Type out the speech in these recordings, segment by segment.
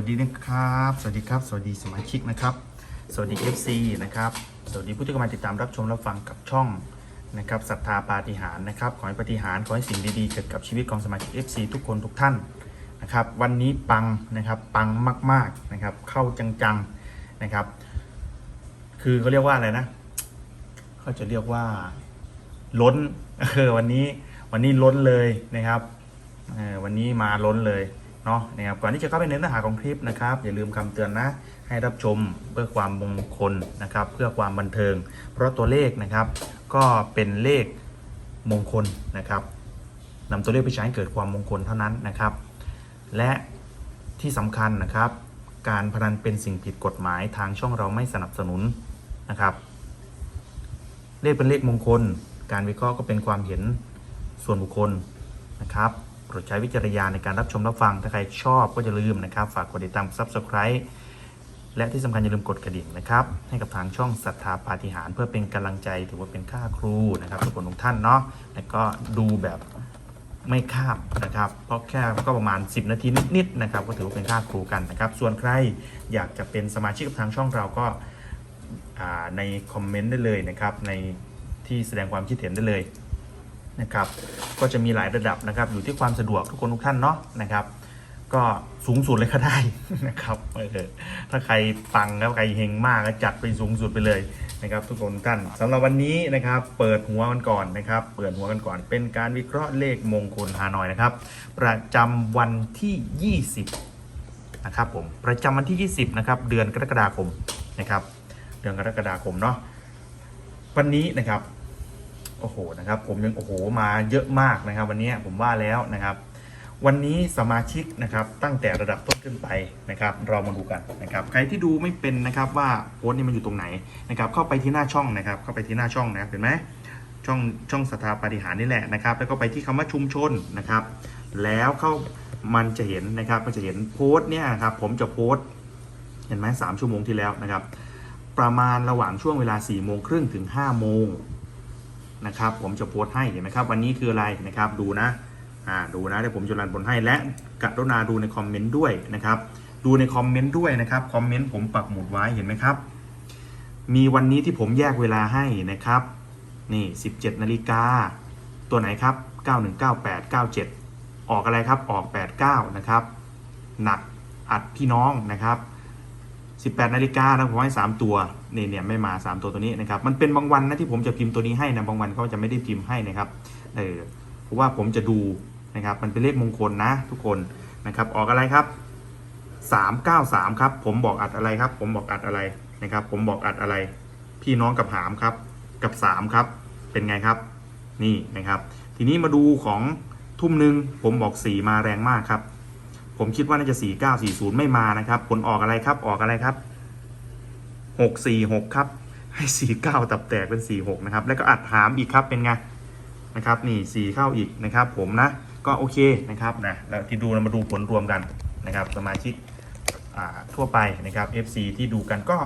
วัสดีนะครับ สวัสดีครับ สวัสดีสมาชิกนะครับ สวัสดี FC นะครับ สวัสดีผู้ที่เข้ามาติดตามรับชมรับฟังกับช่องนะครับศรัทธาปาฏิหาริย์นะครับ ขอให้ปาฏิหาริย์ขอให้สิ่งดีๆเกิดกับชีวิตของสมาชิก FC ทุกคนทุกท่านนะครับ วันนี้ปังนะครับปังมากๆนะครับ เข้าจังๆนะครับ คือเขาเรียกว่าอะไรนะเขาจะเรียกว่าล้นเออวันนี้วันนี้ล้นเลยนะครับเออวันนี้มาล้นเลย เนาะนะครับก่อนที่จะเข้าไปในเนื้อหาของคลิปนะครับ อย่าลืมคำเตือนนะ ให้รับชมเพื่อความมงคลนะครับ เพื่อความบันเทิง เพราะตัวเลขนะครับ ก็เป็นเลขมงคลนะครับนำตัวเลขไปใช้ให้เกิดความมงคลเท่านั้นนะครับ และที่สำคัญนะครับ การพนันเป็นสิ่งผิดกฎหมายทางช่องเราไม่สนับสนุนนะครับ เลขเป็นเลขมงคล การวิเคราะห์ก็เป็นความเห็นส่วนบุคคลนะครับ โปรดใช้วิจารณญาณในการรับชมรับฟัง ถ้าใครชอบก็อย่าลืมนะครับ ฝากกดติดตาม Subscribe และที่สำคัญอย่าลืมกดกระดิ่งนะครับ ให้กับทางช่องศรัทธาปาฏิหาริย์เพื่อเป็นกำลังใจถือว่าเป็นค่าครูนะครับทุกคนทุกท่านเนาะแล้วก็ดูแบบไม่ข้ามนะครับ เพราะแค่ก็ประมาณ 10 นาทีนิดๆนะครับ ก็ถือว่าเป็นค่าครูกันนะครับ ส่วนใครอยากจะเป็นสมาชิกกับทางช่องเราก็ในคอมเมนต์ได้เลยนะครับ ในที่แสดงความคิดเห็นได้เลย นะครับ ก็จะมีหลายระดับนะครับ อยู่ที่ความสะดวกทุกคนทุกท่านเนาะนะครับ ก็สูงสุดเลยก็ได้นะครับถ้าใครปังแล้วใครเฮงมากก็จัดไปสูงสุดไปเลยนะครับ ทุกคนทุกท่านสำหรับวันนี้นะครับ เปิดหัวกันก่อนนะครับ เปิดหัวกันก่อน เป็นการวิเคราะห์เลขมงคลฮานอยนะครับ ประจำวันที่ 20นะครับผมประจำวันที่ 20นะครับเดือนกรกฎาคมนะครับ เดือนกรกฎาคมเนาะวันนี้นะครับ โอ้โหนะครับ ผมยังโอ้โหมาเยอะมากนะครับ วันนี้ผมว่าแล้วนะครับ วันนี้สมาชิกนะครับ ตั้งแต่ระดับต้นขึ้นไปนะครับ เรามาดูกันนะครับ ใครที่ดูไม่เป็นนะครับว่าโพสต์นี่มันอยู่ตรงไหนนะครับ เข้าไปที่หน้าช่องนะครับ เข้าไปที่หน้าช่องนะครับเห็นไหมช่องช่องสถาปฏิหารนี่แหละนะครับ แล้วก็ไปที่คำว่าชุมชนนะครับ แล้วเข้ามันจะเห็นนะครับมันจะเห็นโพสต์เนี่ยครับ ผมจะโพสต์เห็นไหมสามชั่วโมงที่แล้วนะครับ ประมาณระหว่างช่วงเวลา4ี่โมงครึ่งถึง5้าโมง นะครับ ผมจะโพสต์ให้เห็นไหมครับ วันนี้คืออะไรนะครับดูนะอ่าดูนะเดี๋ยวผมจะรันบนให้และกรุณาดูในคอมเมนต์ด้วยนะครับ ดูในคอมเมนต์ด้วยนะครับคอมเมนต์ผมปักหมุดไว้เห็นไหมครับ มีวันนี้ที่ผมแยกเวลาให้นะครับนี่ 17นาฬิกาตัวไหนครับ 9198 97 ออกอะไรครับออก 89 นะครับ หนักอัดพี่น้องนะครับ 18นาฬิกานะผมให้ 3 ตัวนี่เนี่ยไม่มา 3 ตัวตัวนี้นะครับมันเป็นบางวันนะที่ผมจะพิมพ์ตัวนี้ให้นะบางวันเขาจะไม่ได้พิมพ์ให้นะครับเออเพราะว่าผมจะดูนะครับมันเป็นเลขมงคลนะทุกคนนะครับออกอะไรครับ 393 ครับ ผมบอกอัดอะไรครับ ผมบอกอัดอะไรนะครับ ผมบอกอัดอะไร พี่น้องกับหามครับกับ 3 ครับ เป็นไงครับนี่นะครับ ทีนี้มาดูของทุ่มหนึ่งผมบอก 4 มาแรงมากครับ ผมคิดว่าน่าจะ 4940 ไม่มานะครับ ผลออกอะไรครับ ออกอะไรครับ 646 ครับ ให้ 49 ตับแตกเป็น 46 นะครับ แล้วก็อัดหามอีกครับ เป็นไง นะครับ นี่4เข้าอีกนะครับ ผมนะ ก็โอเคนะครับนะ แล้วที่ดูเรามาดูผลรวมกันนะครับ สมาชิกทั่วไปนะครับ FC ที่ดูกันก็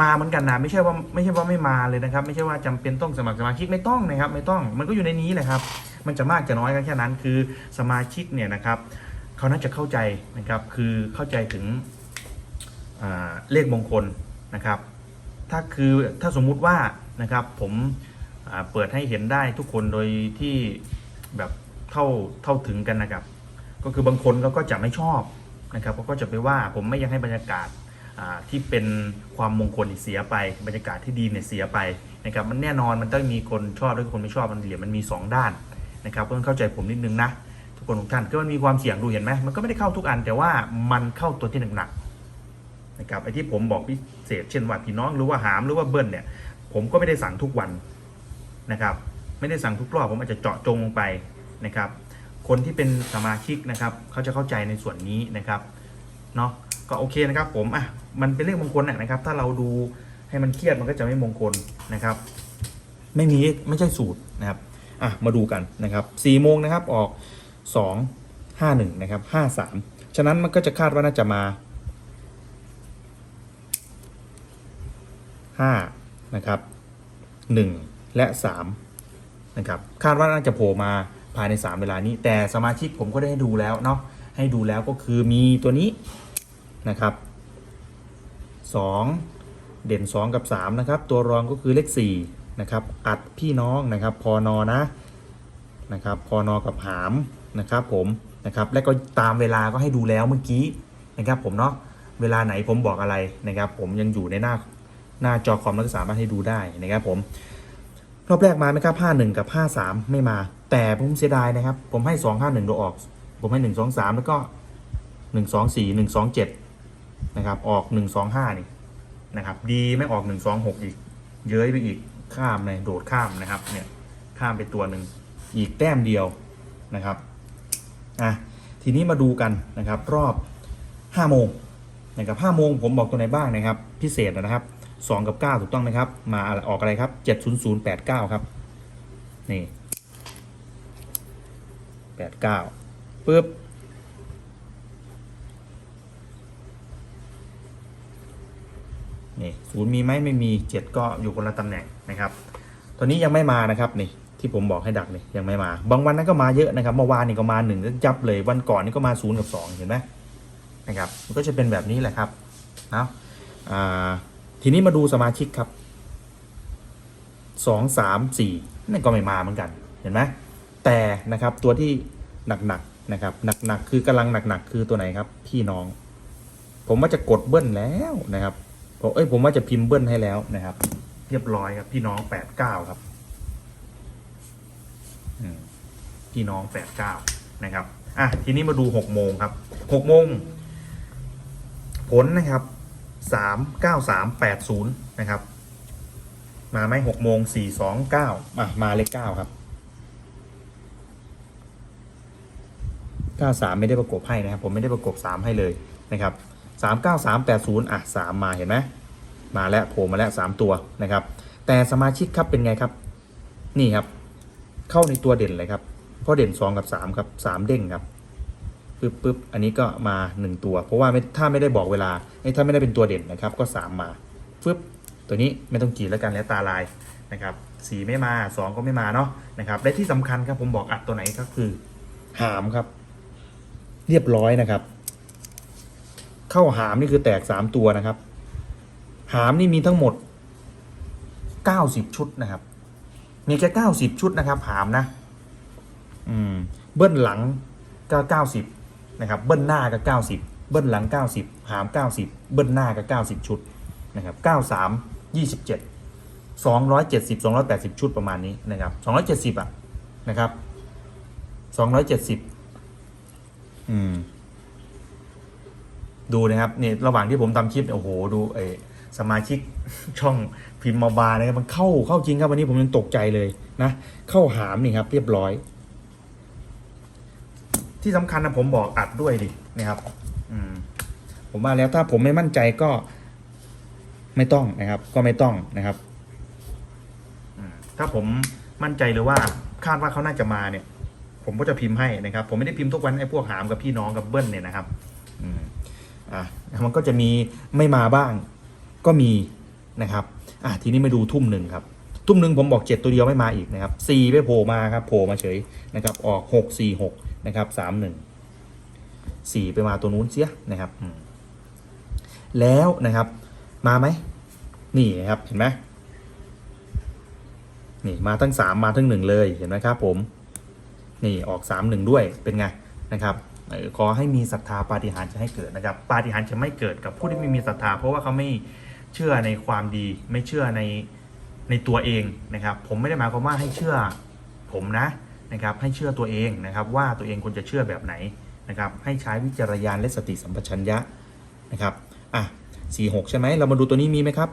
มาเหมือนกันนะไม่ใช่ว่าไม่ใช่ว่าไม่มาเลยนะครับ ไม่ใช่ว่าจำเป็นต้องสมัครสมาชิกไม่ต้องนะครับ ไม่ต้องมันก็อยู่ในนี้แหละครับ มันจะมากจะน้อยกันแค่นั้นคือสมาชิกเนี่ยนะครับ เขาน่าจะเข้าใจนะครับคือเข้าใจถึงเลขมงคลนะครับ ถ้าคือถ้าสมมุติว่านะครับผมเปิดให้เห็นได้ทุกคนโดยที่แบบเท่าเท่าถึงกันนะครับ ก็คือบางคนเขาก็จะไม่ชอบนะครับเขาก็จะไปว่าผมไม่อยากให้บรรยากาศที่เป็นความมงคลเสียไป บรรยากาศที่ดีเนี่ยเสียไปนะครับมันแน่นอนมันต้องมีคนชอบและคนไม่ชอบมันเหรียญมันมีสองด้านนะครับก็ต้องเข้าใจผมนิดนึงนะ ทุกคนทุกท่านก็มันมีความเสี่ยงดูเห็นไหมมันก็ไม่ได้เข้าทุกอัน แต่ว่ามันเข้าตัวที่หนักๆนะครับไอ้ที่ผมบอกพิเศษ เช่นว่าพี่น้องหรือว่าหามหรือว่าเบิ้ลเนี่ย ผมก็ไม่ได้สั่งทุกวันนะครับ ไม่ได้สั่งทุกรอบผมอาจจะเจาะจงลงไปนะครับ คนที่เป็นสมาชิกนะครับเขาจะเข้าใจในส่วนนี้นะครับเนาะก็โอเคนะครับ ผมอะมันเป็นเรื่องมงคลนะครับ ถ้าเราดูให้มันเครียดมันก็จะไม่มงคลนะครับ ไม่มีไม่ใช่สูตรนะครับอะมาดูกันนะครับสี่โมงนะครับออก สองห้าหนึ่งนะครับห้าสามฉะนั้นมันก็จะคาดว่าน่าจะมาห้านะครับหนึ่งและสามนะครับ คาดว่าน่าจะโผล่มาภายใน 3 เวลานี้ แต่สมาชิกผมก็ได้ให้ดูแล้วเนาะให้ดูแล้วก็คือมีตัวนี้นะครับสองเด่นสองกับสามนะครับ ตัวรองก็คือเลขสี่นะครับ อัดพี่น้องนะครับ พอนอนะนะครับ พอนอกับหาม นะครับผมนะครับและก็ตามเวลาก็ให้ดูแล้วเมื่อกี้นะครับผมเนาะเวลาไหนผมบอกอะไรนะครับ ผมยังอยู่ในหน้าหน้าจอคอมแล้วก็สามารถให้ดูได้นะครับผมรอบแรกมาไหมครับห้าหนึ่งกับห้าสามไม่มา แต่ผมเสียดายนะครับ ผมให้สองห้าหนึ่งโดออก ผมให้หนึ่งสองสามแล้วก็หนึ่งสองสี่หนึ่งสองเจ็ดนะครับ ออกหนึ่งสองห้านี่นะครับ ดีไม่ออกหนึ่งสองหกอีก เย้ยไปอีกข้ามเลยโดดข้ามนะครับ เนี่ยข้ามไปตัวหนึ่งอีกแต้มเดียวนะครับ อะทีนี้มาดูกันนะครับ รอบห้าโมงนะครับห้าโมงผมบอกตัวไหนบ้างนะครับ พิเศษนะครับสองกับเก้าถูกต้องไหมครับ มาอออกอะไรครับเจ็ดศูนย์ศูนย์แปดเก้าครับ นี่แปดเก้าปึ๊บนี่ศูนย์มีไหมไม่มีเจ็ดก็อยู่คนละตำแหน่งนะครับ ตัวนี้ยังไม่มานะครับนี่ ที่ผมบอกให้ดักนี่ยังไม่มา บางวันนั้นก็มาเยอะนะครับเมื่อวานนี่ก็มาหนึ่งจับเลยวันก่อนนี่ก็มาศูนย์กับสองเห็นไหมนะครับมันก็จะเป็นแบบนี้แหละครับเอาอ่าทีนี้มาดูสมาชิกครับสองสามสี่นั่นก็ไม่มาเหมือนกันเห็นไหมแต่นะครับตัวที่หนักๆนะครับหนักๆคือกำลังหนักๆคือตัวไหนครับ พี่น้อง ผมว่าจะกดเบิ้ลแล้วนะครับผมเอ้ยผมว่าจะพิมพ์เบิ้ลให้แล้วนะครับ เรียบร้อยครับพี่น้องแปดเก้าครับ พี่น้องแปดเก้านะครับอะทีนี้มาดูหกโมงครับหกโมงผลนะครับสามเก้าสามแปดศูนย์นะครับ มาไหมหกโมงสี่สองเก้าอะมาเลขเก้าครับเก้าสามไม่ได้ประกบให้นะครับ ผมไม่ได้ประกบสามให้เลยนะครับสามเก้าสามแปดศูนย์อะสามมาเห็นไหมมาแล้วโผล่มาแล้วสามตัวนะครับ แต่สมาชิกครับเป็นไงครับ นี่ครับ เข้าในตัวเด่นเลยครับเพราะเด่นสองกับสามครับสามเด้งครับปึ๊บปึ๊บอันนี้ก็มาหนึ่งตัว เพราะว่าไม่ถ้าไม่ได้บอกเวลาถ้าไม่ได้เป็นตัวเด่นนะครับ ก็สามมาฟึบตัวนี้ไม่ต้องกีดแล้วกันแล้วตาลายนะครับสี่ไม่มาสองก็ไม่มาเนาะนะครับและที่สำคัญครับผมบอกอัดตัวไหนก็คือ หามครับ เรียบร้อยนะครับ เข้าหามนี่คือแตกสามตัวนะครับ หามนี่มีทั้งหมดเก้าสิบชุดนะครับ มีแค่เก้าสิบชุดนะครับหามนะ อืม เบิ้ลหลังก็เก้าสิบนะครับ เบิ้ลหน้าก็เก้าสิบเบิ้ลหลังเก้าสิบหามเก้าสิบเบิ้ลหน้าก็เก้าสิบชุดนะครับเก้าสามยี่สิบเจ็ดสองร้อยเจ็ดสิบสองร้อยแปดสิบชุดประมาณนี้นะครับสองร้อยเจ็ดสิบอะนะครับสองร้อยเจ็ดสิบอืม ดูนะครับเนี่ยระหว่างที่ผมทำคลิปโอ้โห ดูไอ สมาชิกช่องพิมพ์มาบานะครับมันเข้าเข้าจริงครับวันนี้ผมยังตกใจเลยนะ เข้าหามนี่ครับ เรียบร้อย ที่สำคัญนะผมบอกอัดด้วยดินะครับ อืม ผมว่าแล้วถ้าผมไม่มั่นใจก็ไม่ต้องนะครับ ก็ไม่ต้องนะครับถ้าผมมั่นใจหรือว่าคาดว่าเขาน่าจะมาเนี่ย ผมก็จะพิมพ์ให้นะครับ ผมไม่ได้พิมพ์ทุกวันไอ้พวกหามกับพี่น้องกับเบิ้ลเนี่ยนะครับ อืมอะมันก็จะมีไม่มาบ้าง ก็มีนะครับอะทีนี้มาดูทุ่มหนึ่งครับ ทุ่มหนึ่งผมบอกเจ็ดตัวเดียวไม่มาอีกนะครับสี่ไปโผล่มาครับโผล่มาเฉยนะครับออกหกสี่หกนะครับสามหนึ่งสี่ไปมาตัวนู้นเสียนะครับแล้วนะครับมาไหมนี่นะครับเห็นไหมนี่มาทั้งสามมาทั้งหนึ่งเลยเห็นไหมครับผมนี่ออกสามหนึ่งด้วยเป็นไงนะครับขอให้มีศรัทธาปาฏิหาริย์จะให้เกิดนะครับปาฏิหาริย์จะไม่เกิดกับผู้ที่ไม่มีศรัทธาเพราะว่าเขาไม่ เชื่อในความดี ไม่เชื่อในในตัวเองนะครับ ผมไม่ได้หมายความว่าให้เชื่อผมนะนะครับ ให้เชื่อตัวเองนะครับ ว่าตัวเองควรจะเชื่อแบบไหนนะครับ ให้ใช้วิจารณญาณและสติสัมปชัญญะนะครับอะสี่หกใช่ไหมเรามาดูตัวนี้มีไหมครับ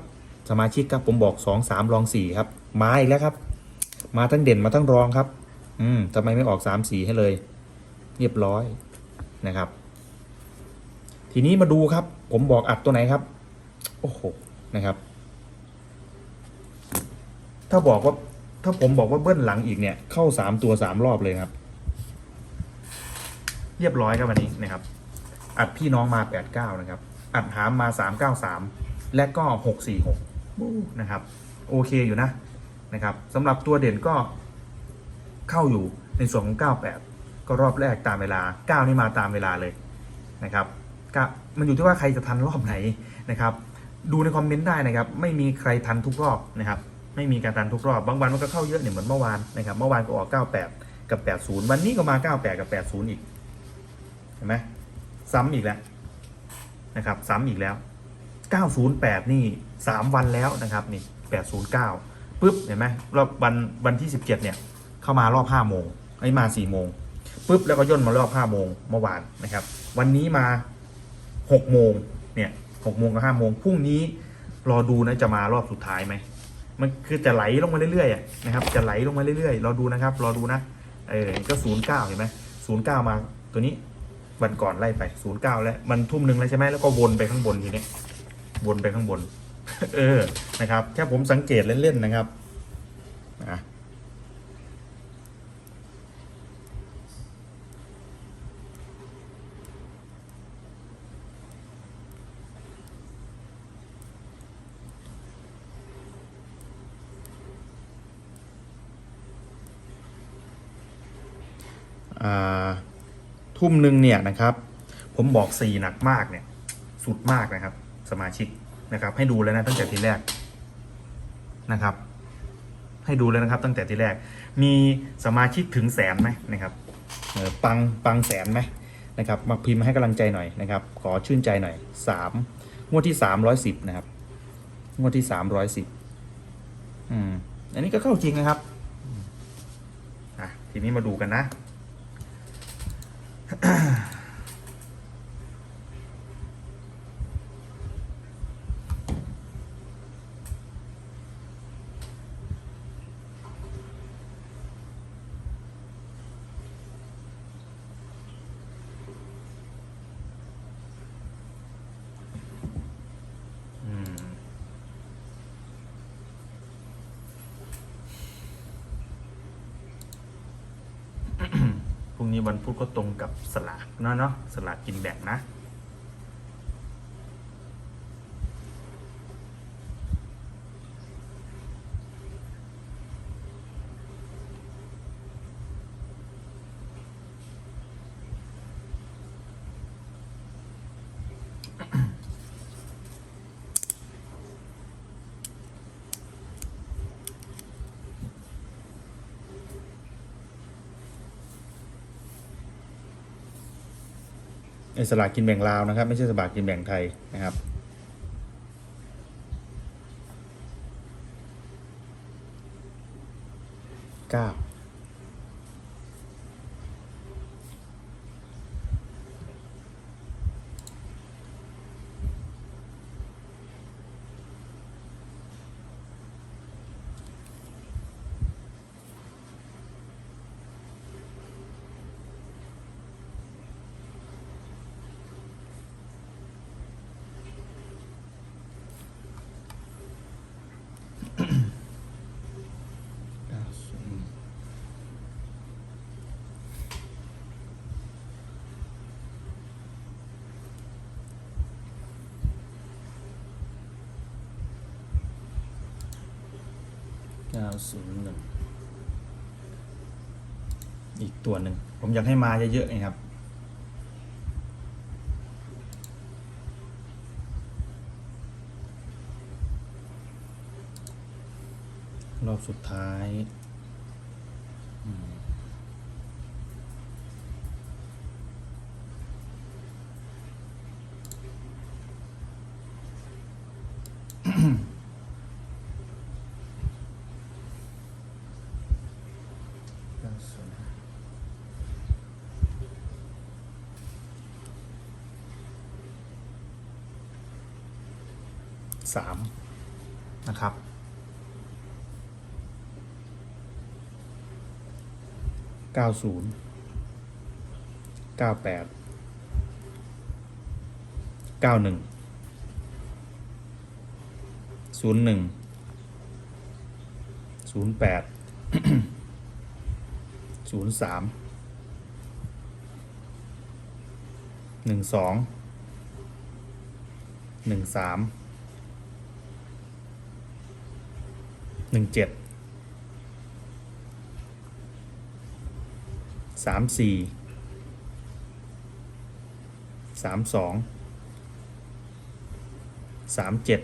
สมาชิกครับผมบอกสองสามรองสี่ครับมาอีกแล้วครับ มาทั้งเด่นมาทั้งรองครับ อืมทำไมไม่ออกสามสี่ให้เลย เรียบร้อยนะครับ ทีนี้มาดูครับ ผมบอกอัดตัวไหนครับ โอ้โห นะครับ ถ้าบอกว่าถ้าผมบอกว่าเบิ้ลหลังอีกเนี่ย เข้าสามตัวสามรอบเลยครับ เรียบร้อยครับวันนี้นะครับ อัดพี่น้องมาแปดเก้านะครับ อัดหามมาสามเก้าสามและก็หกสี่หกนะครับ โอเคอยู่นะนะครับสำหรับตัวเด่นก็เข้าอยู่ในส่วนของ 98 ก็รอบแรกตามเวลา 9 นี่มาตามเวลาเลยนะครับมันอยู่ที่ว่าใครจะทันรอบไหนนะครับ ดูในคอมเมนต์ได้นะครับ ไม่มีใครทันทุกรอบนะครับ ไม่มีการทันทุกรอบ บางวันมันก็เข้าเยอะเนี่ยเหมือนเมื่อวานนะครับ เมื่อวานก็ออก 98 กับ 80 วันนี้ก็มา 98 กับ 80 อีก เห็นไหมซ้ำอีกแล้วนะครับ ซ้ำอีกแล้ว 908 นี่ 3 วันแล้วนะครับนี่ 809ปุ๊บเห็นไหมรอบวันวันที่ 17 เนี่ย เข้ามารอบ5โมงไอ้มา4โมงปุ๊บแล้วก็ย่นมารอบ5โมงเมื่อวานนะครับ วันนี้มา6โมงเนี่ย 6โมงกับ5โมงพรุ่งนี้รอดูนะจะมารอบสุดท้ายไหมมันคือจะไหลลงมาเรื่อยๆนะครับ จะไหลลงมาเรื่อยๆรอดูนะครับ รอดูนะเออก็ศูนย์เก้าเห็นไหมศูนย์เก้ามาตัวนี้วันก่อนไล่ไปศูนย์เก้าแล้วมันทุ่มหนึ่งแล้วใช่ไหมแล้วก็วนไปข้างบนทีนี้วนไปข้างบน เออนะครับแค่ผมสังเกตเล่นๆนะครับ ทุ่มหนึ่งเนี่ยนะครับ ผมบอกสี่หนักมากเนี่ย สุดมากนะครับ สมาชิกนะครับ ให้ดูแล้วนะตั้งแต่ทีแรกนะครับ ให้ดูเลยนะครับ ตั้งแต่ทีแรก มีสมาชิกถึงแสนไหมนะครับปังปังแสนไหมนะครับมาพิมพ์ให้กำลังใจหน่อยนะครับ ขอชื่นใจหน่อยสามงวดที่สามร้อยสิบนะครับ งวดที่สามร้อยสิบอืมอันนี้ก็เข้าจริงนะครับอะทีนี้มาดูกันนะ @목 งนี้วันพุธก็ตรงกับสลากเนาะเนาะสลากกินแบ่งนะ สลากกินแบ่งลาวนะครับ ไม่ใช่สลากกินแบ่งไทยนะครับ 0 1 อีกตัวหนึ่ง ผมอยากให้มาเยอะๆนะครับ รอบสุดท้าย 3 นะครับเก้าศูนย์เก้าแปดเก้าหนึ่งศูนย์หนึ่งศูนย์แปดศูนย์สามหนึ่งสองหนึ่งสาม หนึ่งเจ็ดสามสี่สามสองสามเจ็ด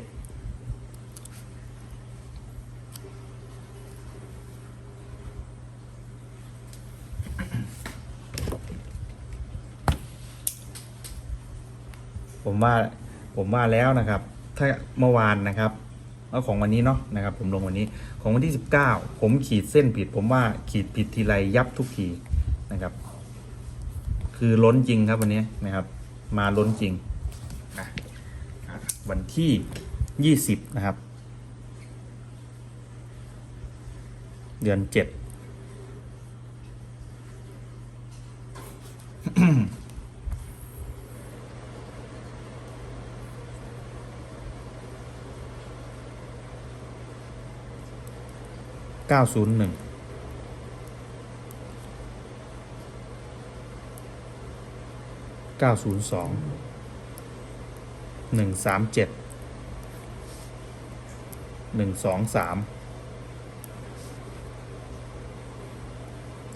ผมว่าผมว่าแล้วนะครับ ถ้าเมื่อวานนะครับ แล้วของวันนี้เนาะนะครับผมลงวันนี้ของวันที่ 19 ผมขีดเส้นผิด ผมว่าขีดผิดทีไรยับทุกทีนะครับ คือล้นจริงครับวันนี้นะครับ มาล้นจริงนะวันที่ 20 นะครับ เดือน 7 901เก้าศูนย์สองหนึ่งสามเจ็ดหนึ่งสองสาม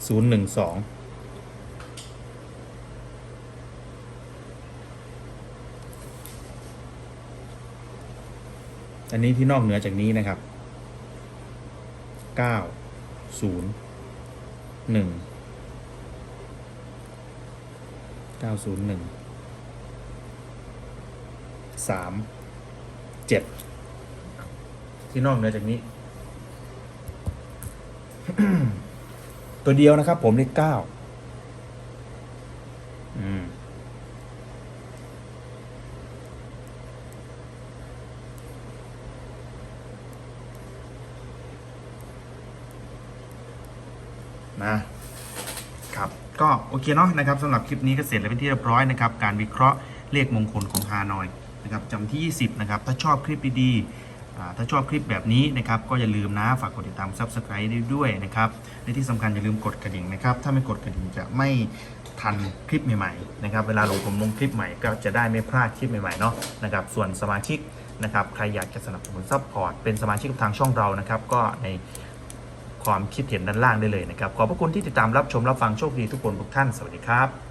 ศูนย์หนึ่งสองอันนี้ที่นอกเหนือจากนี้นะครับ เก้าศูนย์หนึ่งเก้าศูนย์หนึ่งสามเจ็ดที่นอกเหนือจากนี้ ตัวเดียวนะครับผมเลขเก้าอืม นะ ครับก็โอเคเนาะนะครับสำหรับคลิปนี้ก็เสร็จแล้วเป็นที่เรียบร้อยนะครับการวิเคราะห์เลขมงคลของฮานอยนะครับจำที่ 20 นะครับ ถ้าชอบคลิปดีๆถ้าชอบคลิปแบบนี้นะครับ ก็อย่าลืมนะ ฝากกดติดตาม Subscribe ด้วยนะครับและที่สำคัญอย่าลืมกดกระดิ่งนะครับ ถ้าไม่กดกระดิ่งจะไม่ทันคลิปใหม่ๆนะครับ เวลาลงผมลงคลิปใหม่ก็จะได้ไม่พลาดคลิปใหม่ๆเนาะนะครับ ส่วนสมาชิกนะครับ ใครอยากจะสนับสนุนซัพพอร์ตเป็นสมาชิกทางช่องเรานะครับ ก็ใน ความคิดเห็นด้านล่างได้เลยนะครับ ขอบพระคุณที่ติดตามรับชมรับฟังโชคดีทุกคนทุกท่าน สวัสดีครับ